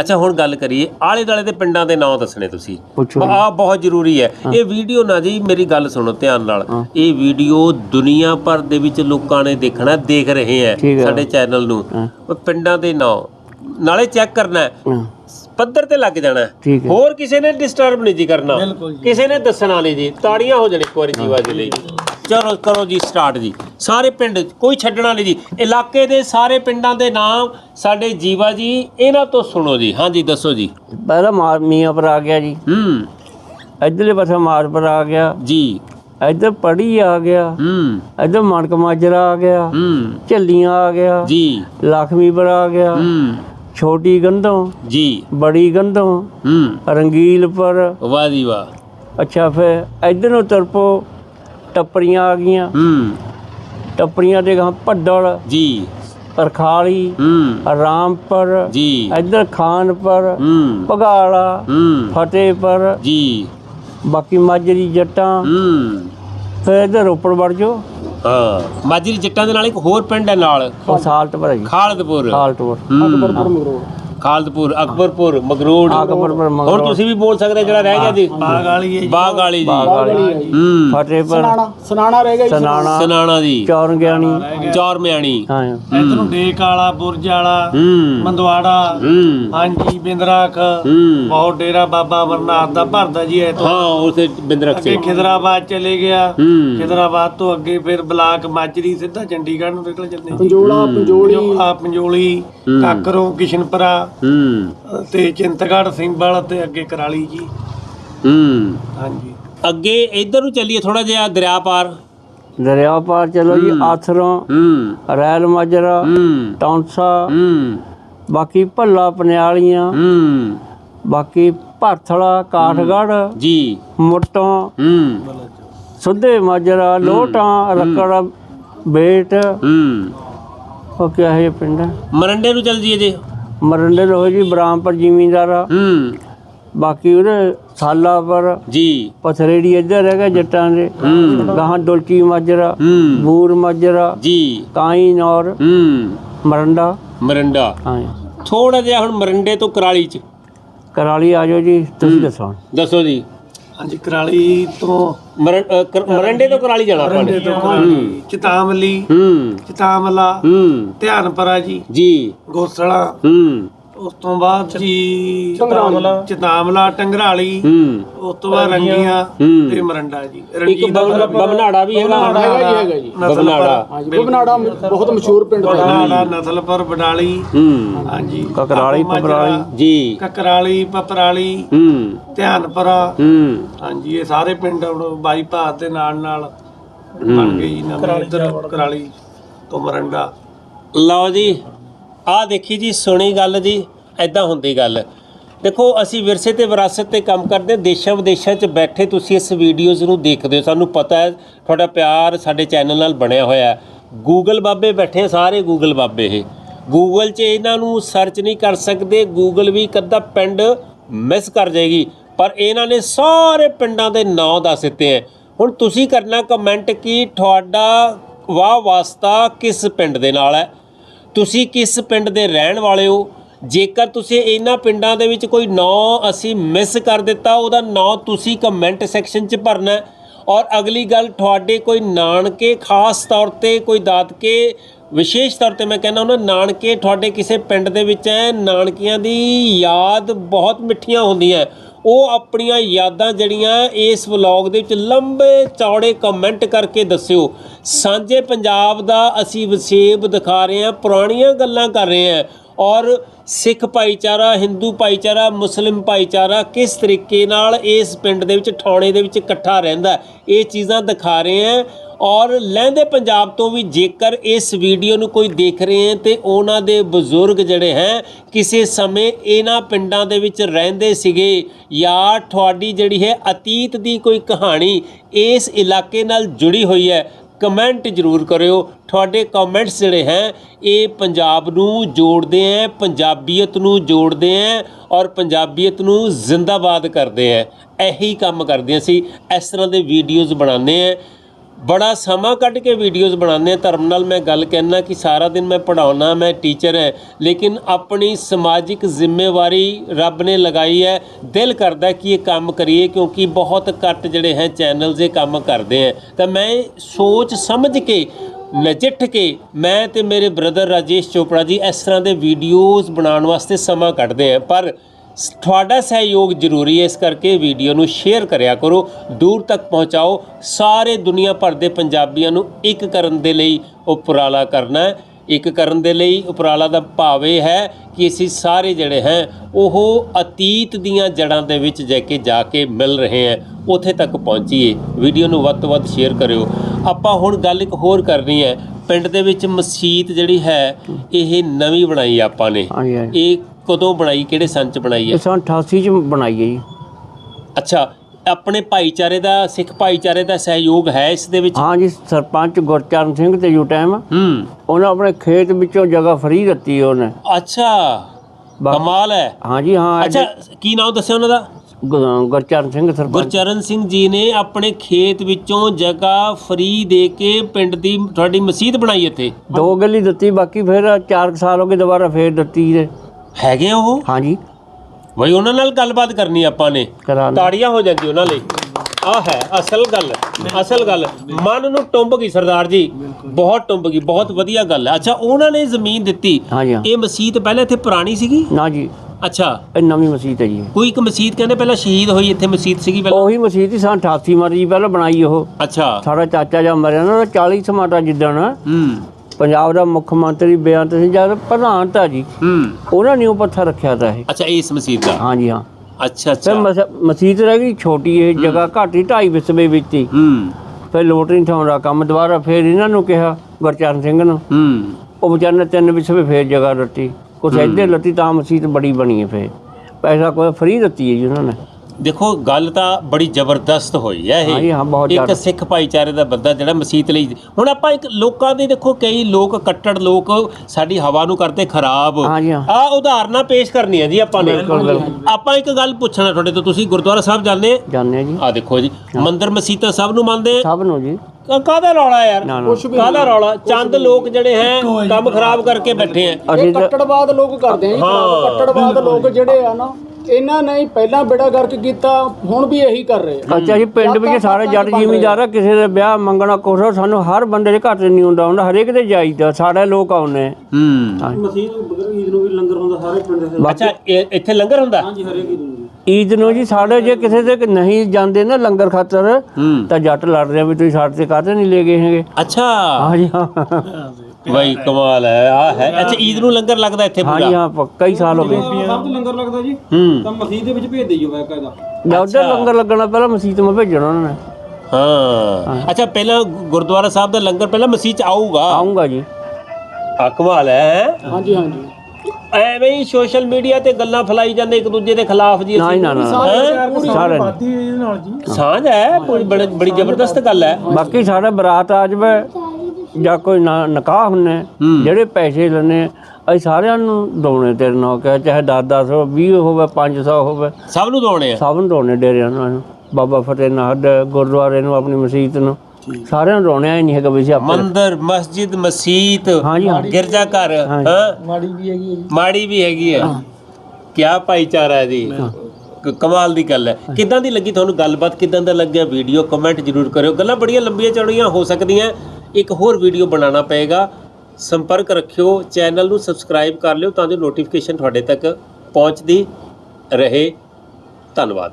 ਅੱਛਾ ਹੁਣ ਗੱਲ ਕਰੀਏ ਆਲੇ ਦਾਲੇ ਦੇ ਪਿੰਡਾਂ ਦੇ ਨਾਂ ਦੱਸਣੇ ਤੁਸੀਂ। ਪੁੱਛੋ ਆ ਬਹੁਤ ਜ਼ਰੂਰੀ ਹੈ। ਇਹ ਵੀਡੀਓ ਨਾ ਜੀ ਮੇਰੀ ਗੱਲ ਸੁਣੋ ਧਿਆਨ ਨਾਲ। ਇਹ ਵੀਡੀਓ ਦੁਨੀਆ ਭਰ ਦੇ ਵਿੱਚ ਲੋਕਾਂ ਨੇ ਦੇਖਣਾ ਦੇਖ ਰਹੇ ਹੈ ਠੀਕ ਹੈ। ਸਾਡੇ ਚੈਨਲ ਨੂੰ। ਉਹ ਪਿੰਡਾਂ ਦੇ ਨਾਂ ਨਾਲੇ ਚੈੱਕ ਕਰਨਾ ਹੈ। ਹਾਂ, ਪੱਧਰ ਤੇ ਲੱਗ ਜਾਣਾ ਹੈ। ਠੀਕ ਹੈ। ਹੋਰ ਕਿਸੇ ਨੇ ਡਿਸਟਰਬ ਨਹੀਂ ਜੀ ਕਰਨਾ। ਕਿਸੇ ਨੇ ਦੱਸਣਾ ਨਹੀਂ ਜੀ। ਤਾੜੀਆਂ ਹੋ ਜਾਣ ਇੱਕ ਵਾਰੀ ਜੀਵਾ ਜੀ ਲਈ ਚਲੋ ਕਰੋ ਜੀ ਸਟਾਰਟ ਜੀ। ਸਾਰੇ ਪਿੰਡ ਕੋਈ ਛੱਡਣਾ ਨਹੀਂ। ਜੀ ਇਲਾਕੇ ਦੇ ਸਾਰੇ ਪਿੰਡਾਂ ਦੇ ਨਾਮ ਸਾਡੇ ਜੀਵਾ ਜੀ ਇਹਨਾਂ ਤੋਂ ਸੁਣੋ ਜੀ। ਹਾਂਜੀ ਦੱਸੋ ਜੀ। ਪਹਿਲਾ ਮਾਰ ਮੀਆਂ ਪਰ ਆ ਗਿਆ ਜੀ। ਹੂੰ। ਇਧਰਲੇ ਪਾਸੇ ਮਾਰ ਪਰ ਆ ਗਿਆ। ਜੀ। ਇਧਰ ਪੜੀ ਆ ਗਿਆ। ਹੂੰ। ਇਧਰ ਮਣਕ ਮਾਜਰਾ ਆ ਗਿਆ। ਹੂੰ। ਝੱਲੀਆਂ ਆ ਗਿਆ। ਜੀ। ਲਖਮੀ ਪਰ ਆ ਗਿਆ। ਹੂੰ। ਛੋਟੀ ਗੰਧੋਂ। ਜੀ। ਬੜੀ ਗੰਧੋਂ। ਹੂੰ। ਰੰਗੀਲ ਪਰ। ਵਾਹ ਜੀ ਵਾਹ। ਅੱਛਾ ਫਿਰ ਇਧਰ ਤਰਪੋ ਟੱਪਰੀਆਂ ਆ ਗਈਆਂ। ਹੂੰ। ਟੱਪਰੀਆਂ ਦੇ ਗਾਂ ਭੱਡਲ ਜੀ। ਰਖਾਲੀ ਹੂੰ। ਰਾਮਪੁਰ ਜੀ। ਇਧਰ ਖਾਨਪੁਰ ਹੂੰ। ਪਗਾਲਾ ਹੂੰ। ਫਤਿਹਪੁਰ ਜੀ। ਬਾਕੀ ਮਾਜਰੀ ਜੱਟਾਂ। ਹੂੰ। ਫਿਰ ਇਧਰ ਰੋਪੜ ਵੜ ਜਾਓ। ਹਾਂ ਮਾਜਰੀ ਜੱਟਾਂ ਦੇ ਨਾਲ ਇੱਕ ਹੋਰ ਪਿੰਡ ਹੈ ਨਾਲ। ਉਹ ਸਾਲਟ ਪਰ ਜੀ। ਖਾਲਦਪੁਰ ਖਾਲਟਪੁਰ ਹੂੰ। ਖਾਲਦਪੁਰ ਅਕਬਰਪੁਰ ਮਗਰੋੜ। ਅਕਬਰਪੁਰ, ਹੁਣ। ਤੁਸੀਂ ਵੀ ਬੋਲ ਸਕਦੇ ਜਿਹੜਾ ਰਹਿ ਗਿਆ ਜੀ। ਬਾਗ ਵਾਲੀ ਹੈ ਜੀ। ਬਾਗ ਵਾਲੀ ਜੀ ਬਾਗ ਵਾਲੀ ਹੂੰ। ਫਤਿਹਪੁਰ। ਸੁਨਾਣਾ ਰਹਿ ਗਿਆ ਸਨਾਣਾ। ਸਨਾਣਾ। ਜੀ। ਚੌਰਨ ਗਿਆਣੀ ਚੌਰ ਮਿਆਣੀ ਹਾਂ। ਇਧਰ ਨੂੰ ਡੇਕ ਵਾਲਾ ਬੁਰਜ ਵਾਲਾ ਹੂੰ। ਮੰਦਵਾੜਾ। ਹੂੰ। ਹਾਂਜੀ ਬਿੰਦਰਾਖ। ਹੂੰ। ਬਹੁਤ ਡੇਰਾ ਬਾਬਾ ਅਮਰਨਾਥ ਦਾ ਭਰਦਾ ਜੀ ਇਹ ਤੋਂ। ਹਾਂ ਉਸੇ ਬਿੰਦਰਕ ਅੱਗੇ ਸੇ। ਖਿਦਰਾਬਾਦ ਚਲੇ ਗਿਆ। ਹੂੰ। ਖਿਦਰਾਬਾਦ ਤੋਂ ਅੱਗੇ ਫਿਰ ਬਲਾਕ ਮਾਜਰੀ ਸਿੱਧਾ ਚੰਡੀਗੜ੍ਹ ਨੂੰ ਨਿਕਲ ਜਾਂਦੇ ਜੀ। ਪੰਜੋਲਾ ਪੰਜੋਲੀ। ਆ ਪੰਜੋਲੀ। ਕਾਕਰੋਂ ਕਿਸ਼ਨਪੁਰਾ। ਹੂੰ। ਤੇ ਚਿੰਤਗੜ੍ਹ ਸਿੰਬਲ ਤੇ ਅੱਗੇ ਕਰਾਲੀ ਜੀ। ਹੂੰ। ਹਾਂਜੀ। ਅੱਗੇ ਇਧਰ ਨੂੰ ਚੱਲੀਏ ਥੋੜਾ ਜਿਹਾ ਦਰਿਆ ਪਾਰ। ਦਰਿਆ ਪਾਰ ਚਲੋ ਜੀ ਆਥਰੋਂ ਹੂੰ। ਰੈਲ ਮਾਜਰਾ ਹੂੰ। ਟੌਂਸਾ। ਹੂੰ। ਬਾਕੀ ਭੱਲਾ ਪਨਿਆਲੀਆਂ। ਹੂੰ। ਬਾਕੀ ਭਰਥਲਾ ਕਾਠਗੜ੍ਹ। ਜੀ। ਮੁੱਟੋਂ। ਹੂੰ। ਸੁੱਧੇ ਮਾਜਰਾ ਲੋਟਾਂ ਰੱਕੜ ਬੇਟ। ਹੂੰ। ਉਹ ਕਿਆ ਹੈ ਇਹ ਪਿੰਡ? ਮਰੰਡੇ ਨੂੰ ਚੱਲ ਜੀਏ ਜੀ। ਮਰੰਡੇ ਲੋ ਜੀ ਬ੍ਰਾਹਮਪੁਰ ਜ਼ਿਮੀਂਦਾਰਾ ਹੂੰ। ਬਾਕੀ ਉਹਦੇ ਸਾਲਾ ਪਰ ਜੀ। ਪਥਰੇੜੀ ਇੱਧਰ ਹੈਗਾ ਜੱਟਾਂ ਦੇ। ਹੂੰ। ਗਾਹਾਂ ਡੁਲਕੀ ਮਾਜਰਾ ਹੂੰ। ਬੂਰ ਮਾਜਰਾ ਜੀ। ਕਾਈ ਨੌਰ ਹੂੰ। ਮਰੰਡਾ। ਮਰੰਡਾ। ਹਾਂ ਥੋੜਾ ਜਿਹਾ ਹੁਣ ਮਰੰਡੇ ਤੋਂ ਕਰਾਲੀ ਚ। ਕਰਾਲੀ ਆ ਜਾਓ ਜੀ ਤੁਸੀਂ ਦੱਸੋ ਦੱਸੋ ਜੀ। ਹਾਂਜੀ ਕਰਾਲੀ ਤੋਂ ਮਰਨ- ਅ, ਕਰ- ਮਰੰਡੇ ਤੋਂ ਕਰਾਲੀ ਜਾਣਾ ਆਪਾਂ ਨੇ। ਕਰਾਲੀ ਚਿਤਾਮਲੀ ਹੂੰ। ਚਿਤਾਮਲਾ ਹੂੰ। ਧਿਆਨਪੁਰਾ ਜੀ ਜੀ। ਗੋਸਲਾ। ਹੂੰ। ਉਸ ਤੋਂ ਬਾਅਦ ਜੀ ਚਿਤਾਮਲਾ ਟੰਗਰਾਲੀ ਹੂੰ। ਉਸ ਤੋਂ ਬਾਅਦ ਰੰਗੀਆਂ। ਹੂੰ। ਤੇ ਮਰੰਡਾ ਜੀ। ਇੱਕ ਰਣਜੀਤ ਬਬਨਾੜਾ ਵੀ ਹੈਗਾ। ਹੈਗਾ ਜੀ ਹੈਗਾ ਜੀ। ਬਬਨਾੜਾ। ਹਾਂਜੀ ਬਬਨਾੜਾ। ਬਹੁਤ ਮਸ਼ਹੂਰ ਪਿੰਡ ਹੈ। ਬਨਾੜਾ ਨਸਲਪੁਰ ਬਡਾਲੀ ਹੂੰ। ਹਾਂਜੀ। ਕਕਰਾਲੀ ਪਪਰਾਲੀ। ਜੀ। ਕਕਰਾਲੀ ਪਪਰਾਲੀ। ਹੂੰ। ਧਿਆਨਪੁਰਾ। ਹੂੰ। ਹਾਂਜੀ ਇਹ ਸਾਰੇ ਪਿੰਡ ਹੁਣ ਬਾਈਪਾਸ ਦੇ ਨਾਲ ਨਾਲ ਬਣ ਗਏ ਜੀ ਨਵੇਂ। ਇੱਧਰ ਕਰਾਲੀ ਤੋਂ ਮਰੰਡਾ। ਲਓ ਜੀ। ਆਹ ਦੇਖੀ ਜੀ, ਸੁਣੀ ਗੱਲ ਜੀ ਐਦਾਂ ਹੁੰਦੀ ਗੱਲ। ਦੇਖੋ, ਅਸੀਂ ਵਿਰਸੇ ਤੇ ਵਿਰਾਸਤ ਤੇ ਕੰਮ ਕਰਦੇ ਹਾਂ। ਦੇਸ਼ਾਂ ਵਿਦੇਸ਼ਾਂ 'ਚ ਬੈਠੇ ਤੁਸੀਂ ਇਸ ਵੀਡੀਓਜ਼ ਨੂੰ ਦੇਖਦੇ ਹੋ। ਸਾਨੂੰ ਪਤਾ ਹੈ, ਤੁਹਾਡਾ ਪਿਆਰ ਸਾਡੇ ਚੈਨਲ ਨਾਲ ਬਣਿਆ ਹੋਇਆ ਹੈ। ਗੂਗਲ ਬਾਬੇ ਬੈਠੇ ਸਾਰੇ ਗੂਗਲ ਬਾਬੇ ਇਹ। ਗੂਗਲ 'ਚ ਇਹਨਾਂ ਨੂੰ ਸਰਚ ਨਹੀਂ ਕਰ ਸਕਦੇ ਗੂਗਲ ਵੀ ਇੱਕ ਅੱਧਾ ਪਿੰਡ ਮਿਸ ਕਰ ਜਾਏਗੀ। ਪਰ ਇਹਨਾਂ ਨੇ ਸਾਰੇ ਪਿੰਡਾਂ ਦੇ ਨਾਂ ਦੱਸ ਦਿੱਤੇ ਹੈ। ਹੁਣ ਤੁਸੀਂ ਕਰਨਾ ਕਮੈਂਟ ਕਿ ਤੁਹਾਡਾ ਵਾਹ ਵਾਸਤਾ ਕਿਸ ਪਿੰਡ ਦੇ ਨਾਲ ਹੈ? ਤੁਸੀਂ ਕਿਸ ਪਿੰਡ ਦੇ ਰਹਿਣ ਵਾਲੇ ਹੋ? ਜੇਕਰ ਤੁਸੀਂ ਇਹਨਾਂ ਪਿੰਡਾਂ ਦੇ ਵਿੱਚ ਕੋਈ ਨਾਂ ਅਸੀਂ ਮਿਸ ਕਰ ਦਿੱਤਾ, ਉਹਦਾ ਨਾਂ ਤੁਸੀਂ ਕਮੈਂਟ ਸੈਕਸ਼ਨ 'ਚ ਭਰਨਾ ਔਰ ਅਗਲੀ ਗੱਲ, ਤੁਹਾਡੇ ਕੋਈ ਨਾਨਕੇ, ਖਾਸ ਤੌਰ ਤੇ ਕੋਈ ਦਾਦਕੇ, ਵਿਸ਼ੇਸ਼ ਤੌਰ ਤੇ ਮੈਂ ਕਹਿੰਦਾ ਉਹਨਾਂ ਨਾਨਕੇ ਤੁਹਾਡੇ ਕਿਸੇ ਪਿੰਡ ਦੇ ਵਿੱਚ ਹੈ ਨਾਨਕਿਆਂ ਦੀ ਯਾਦ ਬਹੁਤ ਮਿੱਠੀਆਂ ਹੁੰਦੀਆਂ ਉਹ ਆਪਣੀਆਂ ਯਾਦਾਂ ਜਿਹੜੀਆਂ ਇਸ ਵਲੌਗ ਦੇ ਵਿੱਚ ਲੰਬੇ ਚੌੜੇ ਕਮੈਂਟ ਕਰਕੇ ਦੱਸਿਓ। ਸਾਂਝੇ ਪੰਜਾਬ ਦਾ ਅਸੀਂ ਵਸੇਬ ਦਿਖਾ ਰਹੇ ਹਾਂ, ਪੁਰਾਣੀਆਂ ਗੱਲਾਂ ਕਰ ਰਹੇ ਹਾਂ ਔਰ ਸਿੱਖ ਭਾਈਚਾਰਾ, ਹਿੰਦੂ ਭਾਈਚਾਰਾ, ਮੁਸਲਿਮ ਭਾਈਚਾਰਾ ਕਿਸ ਤਰੀਕੇ ਨਾਲ ਇਸ ਪਿੰਡ ਦੇ ਵਿੱਚ, ਠਾਣੇ ਦੇ ਵਿੱਚ ਇਕੱਠਾ ਰਹਿੰਦਾ ਇਹ ਚੀਜ਼ਾਂ ਦਿਖਾ ਰਹੇ ਹਾਂ। ਔਰ ਲਹਿੰਦੇ ਪੰਜਾਬ ਤੋਂ ਵੀ ਜੇਕਰ ਇਸ ਵੀਡੀਓ ਨੂੰ ਕੋਈ ਦੇਖ ਰਹੇ ਹੈ ਤੇ ਉਹਨਾਂ ਦੇ ਬਜ਼ੁਰਗ ਜਿਹੜੇ ਹੈ, ਕਿਸੇ ਸਮੇਂ ਇਹਨਾਂ ਪਿੰਡਾਂ ਦੇ ਵਿੱਚ ਰਹਿੰਦੇ ਸੀਗੇ ਜਾਂ ਤੁਹਾਡੀ ਜਿਹੜੀ ਹੈ ਅਤੀਤ ਦੀ ਕੋਈ ਕਹਾਣੀ ਇਸ ਇਲਾਕੇ ਨਾਲ ਜੁੜੀ ਹੋਈ ਹੈ, ਕਮੈਂਟ ਜ਼ਰੂਰ ਕਰਿਓ। ਤੁਹਾਡੇ ਕਮੈਂਟਸ ਜਿਹੜੇ ਹੈ, ਇਹ ਪੰਜਾਬ ਨੂੰ ਜੋੜਦੇ ਹੈ, ਪੰਜਾਬੀਅਤ ਨੂੰ ਜੋੜਦੇ ਹੈ ਔਰ ਪੰਜਾਬੀਅਤ ਨੂੰ ਜ਼ਿੰਦਾਬਾਦ ਕਰਦੇ ਹੈ। ਇਹੀ ਕੰਮ ਕਰਦੇ ਅਸੀਂ, ਇਸ ਤਰ੍ਹਾਂ ਦੇ ਵੀਡੀਓਜ਼ ਬਣਾਉਂਦੇ ਹੈ। ਬੜਾ ਸਮਾਂ ਕੱਢ ਕੇ ਵੀਡੀਓਜ਼ ਬਣਾਉਂਦੇ ਹਾਂ। ਧਰਮ ਨਾਲ ਮੈਂ ਗੱਲ ਕਹਿਣਾ ਕਿ ਸਾਰਾ ਦਿਨ ਮੈਂ ਪੜਾਉਣਾ ਮੈਂ ਟੀਚਰ ਹੈ। ਲੇਕਿਨ ਆਪਣੀ ਸਮਾਜਿਕ ਜ਼ਿੰਮੇਵਾਰੀ ਰੱਬ ਨੇ ਲਗਾਈ ਹੈ। ਦਿਲ ਕਰਦਾ ਕਿ ਇਹ ਕੰਮ ਕਰੀਏ ਕਿਉਂਕਿ ਬਹੁਤ ਘੱਟ ਜਿਹੜੇ ਹੈ ਚੈਨਲਸ ਇਹ ਕੰਮ ਕਰਦੇ ਹੈ। ਤਾਂ ਮੈਂ ਸੋਚ ਸਮਝ ਕੇ ਨਜਿੱਠ ਕੇ ਮੈਂ ਤੇ ਮੇਰੇ ਬ੍ਰਦਰ ਰਾਜੇਸ਼ ਚੋਪੜਾ ਜੀ ਇਸ ਤਰ੍ਹਾਂ ਦੇ ਵੀਡੀਓਜ਼ ਬਣਾਉਣ ਵਾਸਤੇ ਸਮਾਂ ਕੱਢਦੇ ਹਾਂ। ਪਰ ਤੁਹਾਡਾ ਸਹਿਯੋਗ ਜ਼ਰੂਰੀ ਹੈ। ਇਸ ਕਰਕੇ ਵੀਡੀਓ ਨੂੰ ਸ਼ੇਅਰ ਕਰਿਆ ਕਰੋ। ਦੂਰ ਤੱਕ ਪਹੁੰਚਾਓ। ਸਾਰੇ ਦੁਨੀਆ ਭਰ ਦੇ ਪੰਜਾਬੀਆਂ ਨੂੰ ਇੱਕ ਕਰਨ ਦੇ ਲਈ ਉਪਰਾਲਾ ਕਰਨਾ ਹੈ। ਇੱਕ ਕਰਨ ਦੇ ਲਈ ਉਪਰਾਲਾ ਦਾ ਭਾਵ ਇਹ ਹੈ ਕਿ ਅਸੀਂ ਸਾਰੇ ਜਿਹੜੇ ਹੈ ਉਹ ਅਤੀਤ ਦੀਆਂ ਜੜ੍ਹਾਂ ਦੇ ਵਿੱਚ ਜਾ ਕੇ ਜਾ ਕੇ ਮਿਲ ਰਹੇ ਹੈ। ਉੱਥੇ ਤੱਕ ਪਹੁੰਚੀਏ। ਵੀਡੀਓ ਨੂੰ ਵੱਧ ਤੋਂ ਵੱਧ ਸ਼ੇਅਰ ਕਰਿਓ। ਆਪਾਂ ਹੁਣ ਗੱਲ ਇੱਕ ਹੋਰ ਕਰਨੀ ਹੈ। ਪਿੰਡ ਦੇ ਵਿੱਚ ਮਸਜਿਦ ਜਿਹੜੀ ਹੈ ਇਹ ਨਵੀਂ ਬਣਾਈ ਆਪਾਂ ਨੇ। ਇਹ ਕਦੋਂ ਬਣਾਈ ਕਿਹੜੇ ਸੰਨ ਚ ਬਣਾਈ ਹੈ? ਇਹ ਸਨ 88 ਚ ਬਣਾਈ ਹੈ ਜੀ। ਅੱਛਾ ਆਪਣੇ ਭਾਈਚਾਰੇ ਦਾ ਸਿੱਖ ਭਾਈਚਾਰੇ ਦਾ ਸਹਿਯੋਗ ਹੈ ਇਸ ਦੇ ਵਿੱਚ? ਹਾਂ ਜੀ ਸਰਪੰਚ ਗੁਰਚਰਨ ਸਿੰਘ ਤੇ ਯੂ ਟਾਈਮ। ਹੂੰ। ਉਹਨਾਂ ਆਪਣੇ ਖੇਤ ਵਿੱਚੋਂ ਜਗ੍ਹਾ ਫਰੀ ਦਿੱਤੀ ਉਹਨੇ। ਅੱਛਾ ਕਮਾਲ ਹੈ। ਹਾਂ ਜੀ ਹਾਂ ਅੱਛਾ ਕੀ ਨਾਮ ਦੱਸਿਆ ਉਹਨਾਂ ਦਾ? ਗੁਰਚਰਨ ਸਿੰਘ ਸਰਪੰਚ। ਗੁਰਚਰਨ ਸਿੰਘ ਜੀ ਨੇ ਆਪਣੇ ਖੇਤ ਵਿੱਚੋਂ ਜਗ੍ਹਾ ਫਰੀ ਦੇ ਕੇ ਪਿੰਡ ਦੀ ਤੁਹਾਡੀ ਮਸਜਿਦ ਬਣਾਈ ਇੱਥੇ? ਦੋ ਗਲੀ ਦਿੱਤੀ ਬਾਕੀ ਫਿਰ 4 ਸਾਲ ਹੋ ਗਏ ਦੁਬਾਰਾ ਫੇਰ ਦਿੱਤੀ ਜੇ ਹੈਗੇ ਉਹ? ਹਾਂ ਜੀ ਬਈ ਉਹਨਾਂ ਨਾਲ ਗੱਲਬਾਤ ਕਰਨੀ ਆਪਾਂ ਨੇ। ਕਰਾ। ਤਾੜੀਆਂ ਹੋ ਜਾਂਦੀ ਉਹਨਾਂ ਲਈ। ਆ ਹੈ ਅਸਲ ਗੱਲ ਅਸਲ ਗੱਲ। ਮਨ ਨੂੰ ਟੁੰਬ ਗਈ ਸਰਦਾਰ ਜੀ। ਬਹੁਤ ਟੁੰਬ ਗਈ ਬਹੁਤ ਵਧੀਆ ਗੱਲ ਹੈ। ਅੱਛਾ ਉਹਨਾਂ ਨੇ ਜ਼ਮੀਨ ਦਿੱਤੀ। ਜੀ ਹਾਂ। ਇਹ ਮਸਜਿਦ ਪਹਿਲਾਂ ਇੱਥੇ ਪੁਰਾਣੀ ਸੀਗੀ? ਨਾ ਜੀ। ਅੱਛਾ। ਇਹ ਨਵੀਂ ਮਸਜਿਦ ਹੈ ਜੀ। ਕੋਈ ਇੱਕ ਮਸਜਿਦ ਕਹਿੰਦੇ ਪਹਿਲਾਂ ਸ਼ਹੀਦ ਹੋਈ ਇੱਥੇ ਮਸਜਿਦ ਸੀਗੀ ਪਹਿਲਾਂ? ਉਹੀ ਮਸਜਿਦ ਹੀ ਸਨ 88 ਮਰੀ ਪਹਿਲਾਂ ਬਣਾਈ ਉਹ। ਅੱਛਾ। ਸਾਡਾ ਚਾਚਾ ਜਾਂ ਮਰਿਆ ਨਾ ਉਹਦਾ 40 ਸਮਾਟਾ ਜਿੱਦਣ। ਹੂੰ। ਪੰਜਾਬ ਦਾ ਮੁੱਖ ਮੰਤਰੀ ਬੇਅੰਤ ਸਿੰਘ ਜਦ ਪ੍ਰਧਾਨ ਤਾਂ ਜੀ ਹੂੰ। ਉਹਨਾਂ ਨੇ ਉਹ ਪੱਥਰ ਰੱਖਿਆ ਤਾਂ ਇਹ। ਅੱਛਾ ਇਸ ਮਸਜਿਦ ਦਾ? ਹਾਂ ਜੀ ਹਾਂ। ਅੱਛਾ ਫਿਰ ਅੱਛਾ ਮਸ- ਮਸਜਿਦ ਰਹਿ ਗਈ ਛੋਟੀ ਇਹ ਜਗ੍ਹਾ ਘੱਟ ਢਾਈ ਵਿਸਵੇ ਵਿੱਚ ਹੀ ਹੂੰ। ਫਿਰ ਲੋਟਰੀ ਠਾਉਣ ਦਾ ਕੰਮ ਦੁਬਾਰਾ ਫਿਰ ਇਹਨਾਂ ਨੂੰ ਕਿਹਾ ਗੁਰਚਰਨ ਸਿੰਘ ਨੂੰ। ਹੂੰ। ਉਹ ਵਿਚਾਰੇ ਨੇ ਤਿੰਨ ਵਿਸਵੇ ਫੇਰ ਜਗ੍ਹਾ ਲੱਤੀ ਕੁਛ ਇੱਧੇ ਲੱਤੀ ਤਾਂ ਮਸਜਿਦ ਬੜੀ ਬਣੀ ਹੈ ਫੇਰ। ਪੈਸਾ ਕੋਈ ਫ੍ਰੀ ਦਿੱਤੀ ਹੈ ਜੀ ਉਹਨਾਂ ਨੇ। ਦੇਖੋ ਗੱਲ ਤਾਂ ਬੜੀ ਜ਼ਬਰਦਸਤ ਹੋਈ ਹੈ ਹਾਂ ਜੀ, ਹਾਂ, ਬਹੁਤ ਇੱਕ ਜ਼ਿਆਦਾ। ਸਿੱਖ ਭਾਈਚਾਰੇ ਦਾ ਬੰਦਾ ਜਿਹੜਾ ਮਸਜਿਦ ਲਈ ਹੁਣ ਆਪਾਂ ਇੱਕ ਲੋਕਾਂ ਦੇ ਦੇਖੋ ਕਈ ਲੋਕ ਕੱਟੜ ਲੋਕ ਸਾਡੀ ਹਵਾ ਨੂੰ ਕਰਦੇ ਖਰਾਬ। ਹਾਂ। ਆ ਉਦਾਹਰਨਾਂ ਪੇਸ਼ ਕਰਨੀਆਂ ਜੀ ਆਪਾਂ ਨੇ। ਬਿਲਕੁਲ, ਬਿਲਕੁਲ। ਆਪਾਂ ਇੱਕ ਗੱਲ ਪੁੱਛਣਾ ਤੁਹਾਡੇ ਤੋਂ ਤੁਸੀਂ ਗੁਰਦੁਆਰਾ ਸਾਹਿਬ ਜਾਂਦੇ ਜਾਣਦੇ ਆ ਜੀ। ਆ ਦੇਖੋ ਜੀ ਮੰਦਿਰ ਮਸੀਤਾਂ ਸਭ ਨੂੰ ਮੰਨਦੇ ਸਭ ਨੂੰ ਜੀ। ਕ- ਕਾਹਦਾ ਰੌਲਾ ਯਾਰ? ਨਾ ਨਾ। ਕਾਹਦਾ ਰੌਲਾ? ਚੰਦ ਲੋਕ ਜਿਹੜੇ ਹੈ ਕੰਮ ਖਰਾਬ ਕਰਕੇ ਬੈਠੇ ਹੈ ਅਸੀਂ ਇਹ ਤਾਂ ਕੱਟੜਵਾਦ ਲੋਕ ਕਰਦੇ ਆ ਜੀ ਹਾਂ, ਕੱਟੜਵਾਦ ਲੋਕ ਜਿਹੜੇ ਆ ਨਾ ਇਹਨਾਂ ਨੇ ਪਹਿਲਾਂ ਬੇੜਾ ਗਰਕ ਕੀਤਾ ਹੁਣ ਵੀ ਇਹੀ ਕਰ ਰਹੇ ਆ। ਅੱਛਾ ਜੀ ਪਿੰਡ ਵਿੱਚ ਸਾਰੇ ਜੱਟ ਜ਼ਿਮੀਂਦਾਰ ਆ ਕਿਸੇ ਦੇ ਵਿਆਹ ਮੰਗਣਾ ਕੋਸਾ ਸਾਨੂੰ ਹਰ ਬੰਦੇ ਦੇ ਘਰ ਤੇ ਨਹੀਂ ਹੁੰਦਾ ਹੁੰਦਾ ਹਰੇਕ ਦੇ ਜਾਈਦਾ ਸਾਡੇ ਲੋਕ ਆਉਨੇ ਹੂੰ। ਅੱਛਾ ਇਹ- ਇੱਥੇ ਲੰਗਰ ਹੁੰਦਾ? ਈਦ ਨੂੰ ਜੀ। ਸਾਡੇ ਜੇ ਕਿਸੇ ਦੇ ਨਹੀਂ ਜਾਂਦੇ ਨਾ ਲੰਗਰ ਖਾਤਰ ਤਾਂ ਜੱਟ ਲੜ ਰਹੇ ਆ ਵੀ ਤੁਸੀਂ ਸਾਡੇ ਤੇ ਕਾਹਤੇ ਨਹੀਂ ਲੈ ਗਏ ਹੈਗੇ। ਅੱਛਾ। ਹਾਂ। ਜੀ। ਹਾਂ ਬਈ ਕਮਾਲ ਹੈ ਆ ਹੈ। ਅੱਛਾ ਈਦ ਨੂੰ ਲੰਗਰ ਲੱਗਦਾ ਇੱਥੇ ਹਾਂ ਜੀ ਪੂਰਾ ਹਾਂ ਪ- ਕਈ ਸਾਲ ਹੋ ਗਏ। ਸਭ ਤੋਂ ਲੰਗਰ ਲੱਗਦਾ ਜੀ। ਹੂੰ। ਤਾਂ ਮਸਜਿਦ ਦੇ ਵਿੱਚ ਭੇਜ ਦਈਓ ਵੈਕਾ ਇਹਦਾ ਜਾਂ ਉੱਧਰ ਲੰਗਰ ਲੱਗਣਾ ਪਹਿਲਾਂ ਮਸਜਿਦ ਮੈਂ ਭੇਜਣਾ ਉਹਨਾਂ ਨੇ। ਹਾਂ। ਅੱਛਾ ਪਹਿਲਾਂ ਗੁਰਦੁਆਰਾ ਸਾਹਿਬ ਦਾ ਲੰਗਰ ਪਹਿਲਾਂ ਮਸੀਹ ਚ ਆਊਗਾ? ਆਉਂਗਾ ਜੀ। ਆ ਕਮਾਲ ਹੈ ਹਾਂਜੀ ਹਾਂਜੀ। ਐਵੇਂ ਹੀ ਸੋਸ਼ਲ ਮੀਡੀਆ ਤੇ ਗੱਲਾਂ ਫੈਲਾਈ ਜਾਂਦੇ ਇੱਕ ਦੂਜੇ ਦੇ ਖਿਲਾਫ ਜੀ ਨਾ ਅਸੀਂ ਨਾ ਨਾ। ਹੈਂ? ਸਾਰੇ ਨੇ। ਸਾਂਝ ਹੈ ਕੋਈ ਬੜੀ ਬੜੀ ਜ਼ਬਰਦਸਤ ਗੱਲ ਹੈ। ਬਾਕੀ ਸਾਡਾ ਬਰਾਤ ਆ ਜਾਵੇ। ਜਾਂ ਕੋਈ ਨਾ ਨਿਕਾਹ ਹੁੰਨੇ ਜਿਹੜੇ ਪੈਸੇ ਲੈਣੇ ਅਸੀਂ ਸਾਰਿਆਂ ਨੂੰ ਦੋਣੇ ਤੇਰੇ ਨਾਲ ਕਹੇ ਚਾਹੇ 10 10 20 ਹੋਵੇ 500 ਹੋਵੇ। ਸਭ ਨੂੰ ਦੋਣੇ ਆ? ਸਭ ਨੂੰ ਦੋਣੇ ਡੇਰਿਆਂ ਨੂੰ ਬਾਬਾ ਫਤਿਹ ਨਾਥ ਗੁਰਦੁਆਰੇ ਨੂੰ ਆਪਣੀ ਮਸਜਿਦ ਨੂੰ ਸਾਰਿਆਂ ਨੂੰ ਰੋਣਿਆ ਹੀ ਨਹੀਂ ਹੈਗਾ ਵੀ ਮੰਦਰ ਮਸਜਿਦ ਮਸੀਤ ਗਿਰਜਾ ਘਰ ਮਾੜੀ ਵੀ ਹੈਗੀ ਹੈ ਮਾੜੀ ਵੀ ਹੈਗੀ ਹੈ। ਕਿਆ ਭਾਈਚਾਰਾ ਹੈ ਜੀ। ਕ- ਕਮਾਲ ਦੀ ਗੱਲ ਹੈ। ਕਿੱਦਾਂ ਦੀ ਲੱਗੀ ਤੁਹਾਨੂੰ ਗੱਲਬਾਤ? ਕਿੱਦਾਂ ਦਾ ਲੱਗਿਆ? ਵੀਡੀਓ ਕਮੈਂਟ ਜ਼ਰੂਰ ਕਰਿਓ। ਗੱਲਾਂ ਬੜੀਆਂ ਲੰਬੀਆਂ ਚੌੜੀਆਂ ਹੋ ਸਕਦੀਆਂ। ਇੱਕ ਹੋਰ ਵੀਡੀਓ ਬਣਾਉਣਾ ਪਏਗਾ। ਸੰਪਰਕ ਰੱਖਿਓ, ਚੈਨਲ ਨੂੰ ਸਬਸਕ੍ਰਾਈਬ ਕਰ ਲਿਓ ਤਾਂ ਜੋ ਨੋਟੀਫਿਕੇਸ਼ਨ ਤੁਹਾਡੇ ਤੱਕ ਪਹੁੰਚਦੀ ਰਹੇ। ਧੰਨਵਾਦ।